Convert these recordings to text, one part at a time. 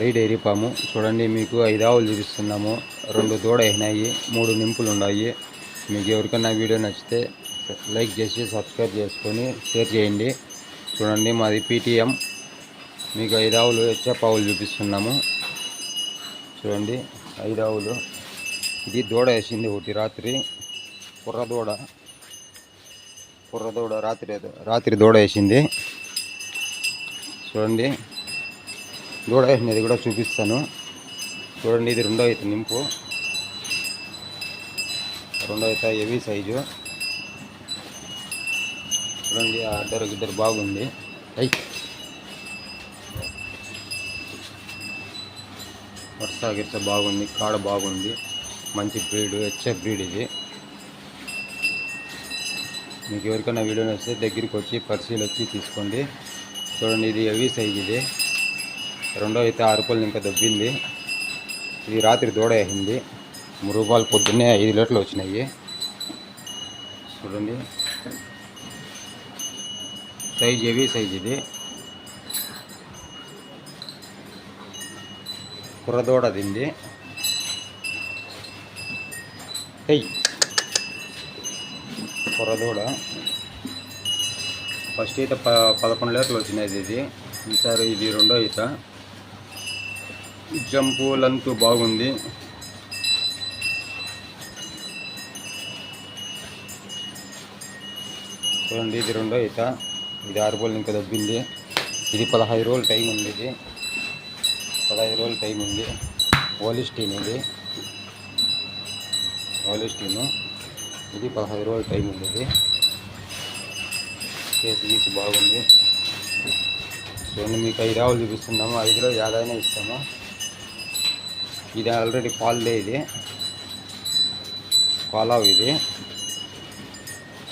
రీ dairy form చూడండి మీకు ఐదు ఆవులు చూపిస్తున్నాము. రెండు దూడ అయినాయి మూడు నింపులు ఉన్నాయి. మీకు ఎవరికైనా వీడియో నచ్చితే లైక్ చేసి సబ్స్క్రైబ్ చేసుకొని షేర్ చేయండి. చూడండి మాది పీటీఎం. మీకు ఐదు ఆవులు హెచ్ఎఫ్ ఆవులు చూపిస్తున్నాము. చూడండి ఐదు ఆవులు ఇది దూడ వేసింది ఒకటి రాత్రి. కుర్ర దూడ. కుర్ర దూడ రాత్రి రాత్రి దూడ వేసింది. చూడండి దూడ వేసినది కూడా చూపిస్తాను. చూడండి ఇది రెండో అయితే నింపు. రెండో అయితే హెవీ సైజు. చూడండి ఆ అడ్డరు గిద్దరు బాగుంది. అయ్ వర్ష గిర్స బాగుంది కాడ బాగుంది. మంచి బ్రీడ్ హెచ్ఎఫ్ బ్రీడ్ ఇది. మీకు ఎవరికైనా వీడియో నచ్చితే దగ్గరికి వచ్చి పరిశీలి వచ్చి తీసుకోండి. చూడండి ఇది హెవీ సైజ్ ఇది. రెండో అయితే ఆరు ఇంకా దబ్బింది. ఇది రాత్రి దూడ వేసింది. మూడు రూపాయలు పొద్దున్నే ఐదు లీటర్లు వచ్చినాయి. చూడండి. సైజ్ హెవీ సైజ్ ఇది. కుర్రదూడ తింది హెయ్ కుర్రదూడ ఫస్ట్ ఈత ప పదకొండు లీటర్లు వచ్చినాయి ఇది. ఈసారి ఇది రెండో ఈత. జంపు లెంత్ బాగుంది. చూడండి ఇది రెండో ఈత. ఇది ఆరు రోజులు ఇంకా దబ్బింది. ఇది పదహైదు రోజులు టైం ఉంది ఇది. పదహైదు రోజులు టైం ఉంది. హోలిస్టీన్ ఇది. హోలిస్టీను ఇది పదహైదు రోజులు టైం ఉంది ఇది. కేసు గీసి బాగుంది. చూడండి మీకు ఐదు ఆవులు చూపిస్తున్నాము. ఐదులో ఏదైనా ఇస్తాము. ఇది ఆల్రెడీ పాలదే ఇది? పాలావ్ ఇది.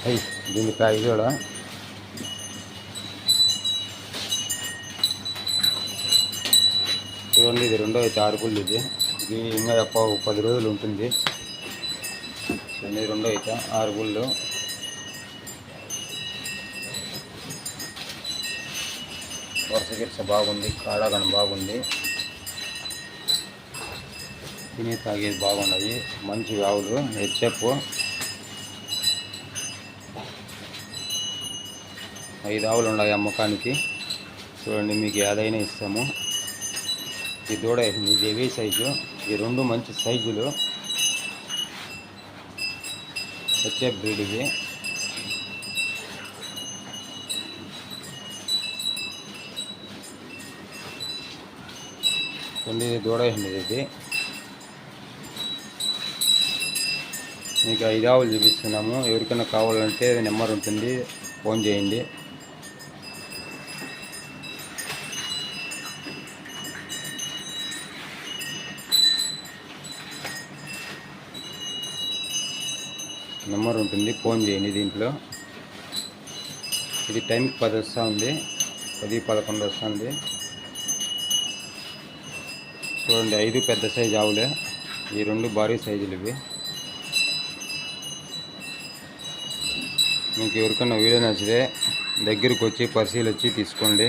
అయ్యి దీనికి కూడా. చూడండి ఇది రెండో అయితే ఆరు ఇది. ఇది ఇంకా ఎప్ప పది రోజులు ఉంటుంది. రెండో అయితే ఆరు గుళ్ళు వరుస గిరిస బాగుంది కాడగాని బాగుంది. తిని తాగేది బాగున్నాయి. మంచి ఆవులు. హెచ్ఎఫ్ ఐదు ఆవులు ఉన్నాయి అమ్మకానికి చూడండి మీకు ఏదైనా ఇస్తాము. ఈ దూడ ఇది ఏవి సైజు. ఈ రెండు మంచి సైజులు. హెచ్ఎఫ్ బ్రీడ్ ఇది చూడండి దూడ వేసింది ఇది. మీకు ఐదు ఆవులు చూపిస్తున్నాము ఎవరికైనా కావాలంటే నెంబర్ ఉంటుంది. ఫోన్ చేయండి. నెంబర్ ఉంటుంది. ఫోన్ చేయండి దీంట్లో. ఇది టైంకి పది వస్తూ ఉంది పది పదకొండు వస్తుంది. చూడండి ఐదు పెద్ద సైజు ఆవులే. ఈ రెండు భారీ సైజులు ఇవి. మీకు ఎవరికైనా వీడియో నచ్చితే దగ్గరకు వచ్చి పరిశీలించి వచ్చి తీసుకోండి.